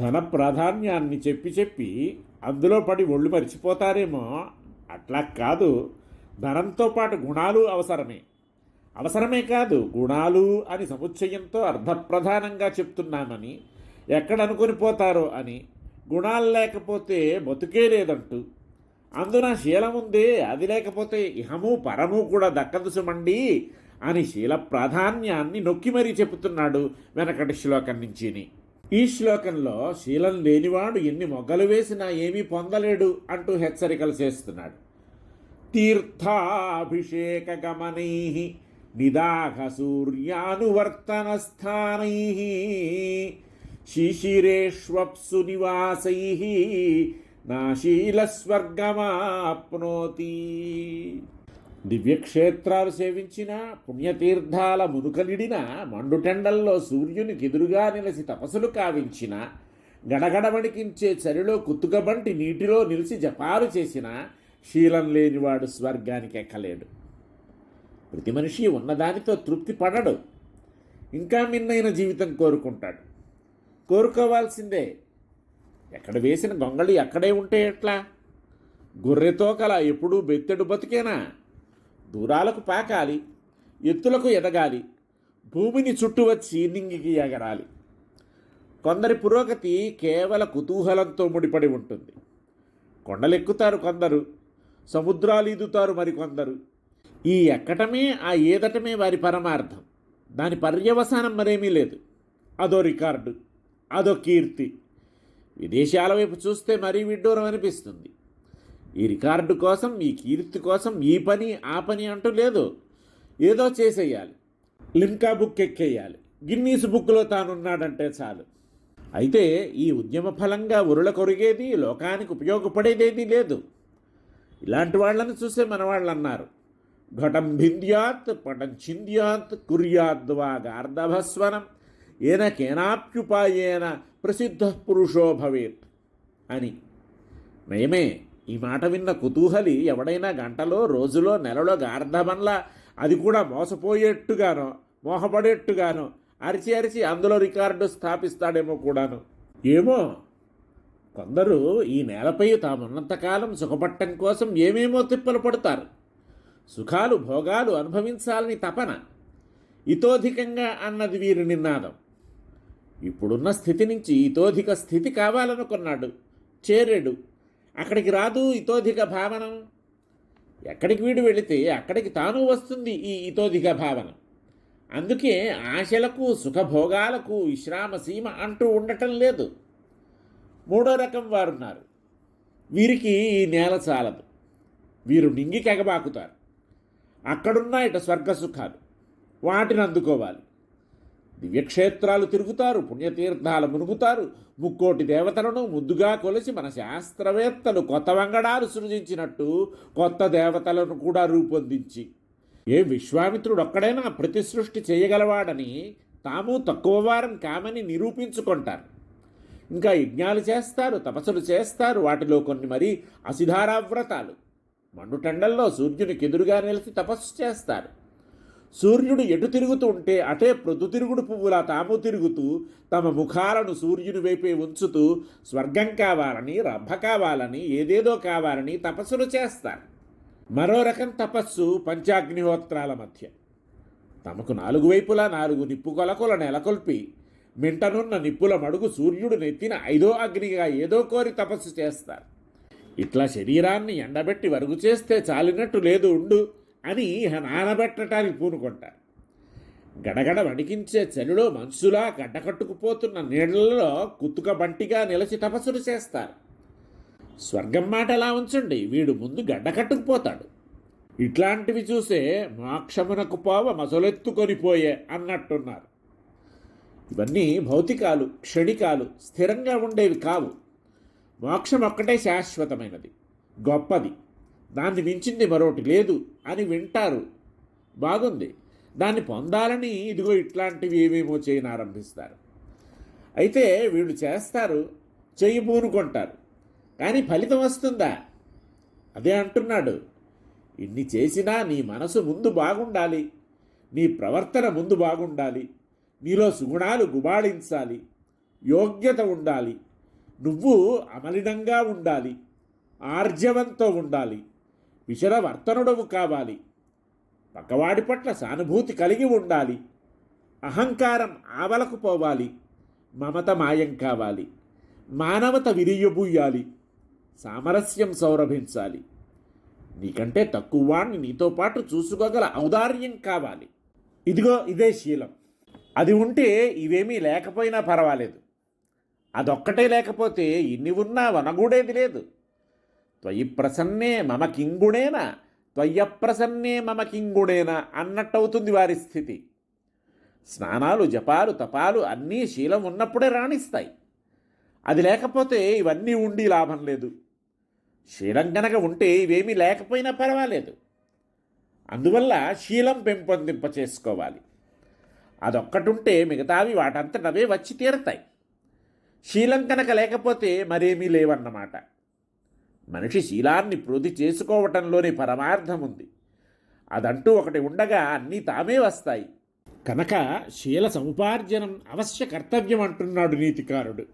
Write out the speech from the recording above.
ధన ప్రాధాన్యాన్ని చెప్పి చెప్పి అందులో పడి ఒళ్ళు మరిచిపోతారేమో? అట్లా కాదు. ధనంతో పాటు గుణాలు అవసరమే. అవసరమే కాదు గుణాలు అని సముచ్చయంతో అర్థప్రధానంగా చెప్తున్నామని ఎక్కడనుకుని పోతారో అని. గుణాలు లేకపోతే బతుకే లేదంటూ. అందున శీలముందే అది లేకపోతే ఇహము పరము కూడా దక్కదు సుమండి అని శీల ప్రాధాన్యాన్ని నొక్కి మరీ చెబుతున్నాడు వెనకటి శ్లోకం నుంచిని. ఈ శ్లోకంలో శీలం లేనివాడు ఎన్ని మొగ్గలు వేసినా ఏమీ పొందలేడు అంటూ హెచ్చరికలు చేస్తున్నాడు. తీర్థాభిషేక గమనై నిదాఘ సూర్యానువర్తనస్థానై శిశిరేష్వప్సు నివాసై నాశీలస్వర్గమాప్నోతి దివ్యక్షేత్రాలు సేవించిన పుణ్యతీర్థాల మునుకలిడిన మండుటెండల్లో సూర్యునికి ఎదురుగా నిలిచి తపస్సులు కావించిన గడగడ చరిలో కుత్తుకబంటి నీటిలో నిలిచి జపాలు చేసిన శీలం లేనివాడు స్వర్గానికి ఎక్కలేడు. ప్రతి మనిషి ఉన్నదానితో తృప్తి పడడు. ఇంకా మిన్నైన జీవితం కోరుకుంటాడు. కోరుకోవాల్సిందే ఎక్కడ వేసిన గొంగళి అక్కడే ఉంటే ఎట్లా? గొర్రెతో కల ఎప్పుడూ బెత్తెడు బతికేనా? దూరాలకు పాకాలి ఎత్తులకు ఎదగాలి భూమిని చుట్టూ వచ్చి నింగికి ఎగరాలి. కొందరి పురోగతి కేవల కుతూహలంతో ముడిపడి ఉంటుంది. కొండలెక్కుతారు కొందరు సముద్రాలు ఈదుతారు మరికొందరు ఈ ఎక్కటమే ఆ ఏదటమే వారి పరమార్థం. దాని పర్యవసానం మరేమీ లేదు. అదో రికార్డు అదో కీర్తి. విదేశాల వైపు చూస్తే మరీ విడ్డూరం అనిపిస్తుంది. ఈ రికార్డు కోసం ఈ కీర్తి కోసం ఈ పని ఆ పని అంటూ లేదు. ఏదో చేసేయాలి. లింకా బుక్ ఎక్కేయాలి. గిన్నీస్ బుక్లో తానున్నాడంటే చాలు. అయితే ఈ ఉద్యమ ఫలంగా ఉరుల కొరిగేది లోకానికి ఉపయోగపడేదేది లేదు. ఇలాంటి వాళ్ళని చూసే మన వాళ్ళు అన్నారు ఘటం భింద్యాత్ పటం చింద్యాత్ కుర్యాద్వా గార్ధభస్వనం ఏన కేనాప్యుపాయేన ప్రసిద్ధ పురుషో భవేత్ అని. నయమే ఈ మాట విన్న కుతూహలి ఎవడైనా గంటలో రోజులో నెలలో గార్ధమన్లా అది కూడా మోసపోయేట్టుగానో మోహపడేట్టుగానో అరిచి అరిచి అందులో రికార్డు స్థాపిస్తాడేమో కూడాను. ఏమో? కొందరు ఈ నేలపై తామున్నంతకాలం సుఖపట్టం కోసం ఏమేమో తిప్పలు పడతారు. సుఖాలు భోగాలు అనుభవించాలని తపన. ఇతోధికంగా అన్నది వీరి నినాదం. ఇప్పుడున్న స్థితి నుంచి ఇతోధిక స్థితి కావాలనుకున్నాడు. చేరాడు. అక్కడికి రాదు ఇతోధిక భావనం. ఎక్కడికి వీడు వెళితే అక్కడికి తాను వస్తుంది ఈ ఇతోధిక భావన. అందుకే ఆశలకు సుఖభోగాలకు విశ్రామ సీమ అంటూ ఉండటం లేదు. మూడో రకం వారున్నారు. వీరికి ఈ నేల చాలదు. వీరు నింగికెగబాకుతారు అక్కడున్న ఇట స్వర్గ సుఖాలు వాటిని అందుకోవాలి. దివ్యక్షేత్రాలు తిరుగుతారు పుణ్యతీర్థాలు మునుగుతారు. ముక్కోటి దేవతలను ముద్దుగా కొలిసి మన శాస్త్రవేత్తలు కొత్త వంగడాలు సృజించినట్టు కొత్త దేవతలను కూడా రూపొందించి. ఏ విశ్వామిత్రుడు ఒక్కడైనా ప్రతి సృష్టి చేయగలవాడని తాము తక్కువ వారం కామని నిరూపించుకుంటారు. ఇంకా యజ్ఞాలు చేస్తారు తపస్సులు చేస్తారు వాటిలో కొన్ని మరీ అసిధారావ్రతాలు. మండుటెండల్లో సూర్యునికి ఎదురుగా నిలిచి తపస్సు చేస్తారు. సూర్యుడు ఎటు తిరుగుతూ ఉంటే అటే ప్రొద్దుతిరుగుడు పువ్వులా తాము తిరుగుతూ తమ ముఖాలను సూర్యుని వైపే ఉంచుతూ స్వర్గం కావాలని రంభ కావాలని ఏదేదో కావాలని తపస్సులు చేస్తారు. మరో రకం తపస్సు పంచాగ్నిహోత్రాల మధ్య. తమకు నాలుగు వైపులా నాలుగు నిప్పు కొలకుల నెలకొల్పి మింటనున్న నిప్పుల మడుగు సూర్యుడు నెత్తిన ఐదో అగ్నిగా ఏదో కోరి తపస్సు చేస్తారు. ఇట్లా శరీరాన్ని ఎండబెట్టి వరుగు చేస్తే చాలినట్టు లేదు ఉండు. అని నానబెట్టడానికి పూనుకుంటారు. గడగడ వణికించే చలిలో మనసులా గడ్డకట్టుకుపోతున్న నీళ్ళలో కుతుక బంటిగా నిలిచి తపస్సులు చేస్తారు. స్వర్గం మాట ఎలా ఉంచండి వీడు ముందు గడ్డకట్టుకుపోతాడు ఇట్లాంటివి చూసే మోక్షమునకు పోవ మసలెత్తుకొని పోయే అన్నట్టున్నారు. ఇవన్నీ భౌతికాలు క్షణికాలు స్థిరంగా ఉండేవి కావు. మోక్షం ఒక్కటే శాశ్వతమైనది. గొప్పది. దాన్ని మించింది మరొకటి లేదు అని వింటారు. బాగుంది. దాన్ని పొందాలని ఇదిగో ఇట్లాంటివి ఏమేమో చేయనారంభిస్తారు అయితే వీళ్ళు చేస్తారు చెయ్యి పూనుకుంటారు కానీ ఫలితం వస్తుందా? అదే అంటున్నాడు. ఇన్ని చేసినా నీ మనసు ముందు బాగుండాలి. నీ ప్రవర్తన ముందు బాగుండాలి. నీలో సుగుణాలు గుబాళించాలి. యోగ్యత ఉండాలి. నువ్వు అమలినంగా ఉండాలి. ఆర్జవంతో ఉండాలి. విషరవర్తనుడవు కావాలి. పక్కవాడి పట్ల సానుభూతి కలిగి ఉండాలి. అహంకారం ఆవలకు పోవాలి. మమత మాయం కావాలి. మానవత విరియబూయాలి సామరస్యం సౌరభించాలి. నీకంటే తక్కువ వాణ్ణి నీతో పాటు చూసుకోగల ఔదార్యం కావాలి. ఇదిగో ఇదే శీలం. అది ఉంటే ఇవేమీ లేకపోయినా పర్వాలేదు. అదొక్కటే లేకపోతే ఇన్ని ఉన్నా వనగూడేది లేదు. త్వయి ప్రసన్నే మమ కింగుడేనా త్వయ్యప్రసన్నే మమ కింగుడేనా అన్నట్టవుతుంది వారి స్థితి. స్నానాలు జపాలు తపాలు అన్నీ శీలం ఉన్నప్పుడే రాణిస్తాయి. అది లేకపోతే ఇవన్నీ ఉండి లాభం లేదు. శీలం కనుక ఉంటే ఇవేమీ లేకపోయినా పర్వాలేదు. అందువల్ల శీలం పెంపొందింప చేసుకోవాలి అదొక్కటుంటే మిగతావి వాటంతటవే వచ్చి తీరతాయి. శీలం కనుక లేకపోతే మరేమీ లేవన్నమాట. మనిషి శీలాన్ని వృద్ధి చేసుకోవటంలోనే పరమార్థం ఉంది అదంటూ ఒకటి ఉండగా అన్నీ తామే వస్తాయి. కనుక శీల సముపార్జనం అవశ్య కర్తవ్యం అంటున్నాడు నీతికారుడు.